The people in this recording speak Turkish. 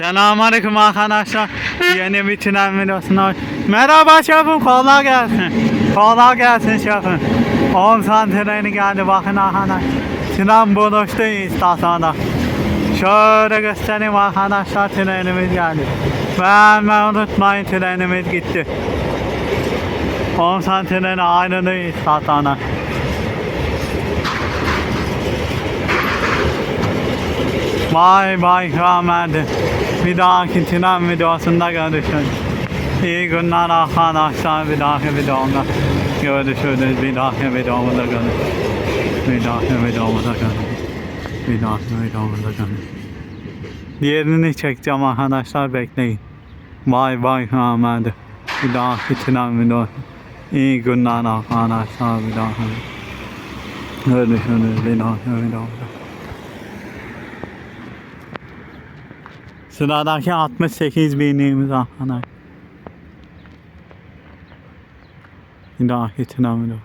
Selamünaleyküm arkadaşlar. Yeni bir tren videosuna Merhaba şefim kolay gelsin. Kolay gelsin şefim. 10 saat treni geldi bakın arkadaşlar. Tren buluştu istasyonda. Şöyle göstereyim arkadaşlar trenimiz geldi. Beğenmeyi unutmayın trenimiz gitti. 10 saat treni ayrıldı istasyona. Vay vay rahmetli. Bir dahaki tren videosunda görüşürüz. İyi günler arkadaşlar. Bir dahaki videomda görüşürüz. Bir dahaki videomda görüşürüz. Bir dahaki videomda görüşürüz. Bir dahaki videomda görüşürüz. Diğerini çekeceğim arkadaşlar bekleyin. Vay vay rahmetli. Bir dahaki tren videosu. İyi günler arkadaşlar. Bir dahaki görüşürüz. Bir dahaki videomda. Sıradaki 68 binliğimiz arkadaşlar. Bir dahaki tren videosu.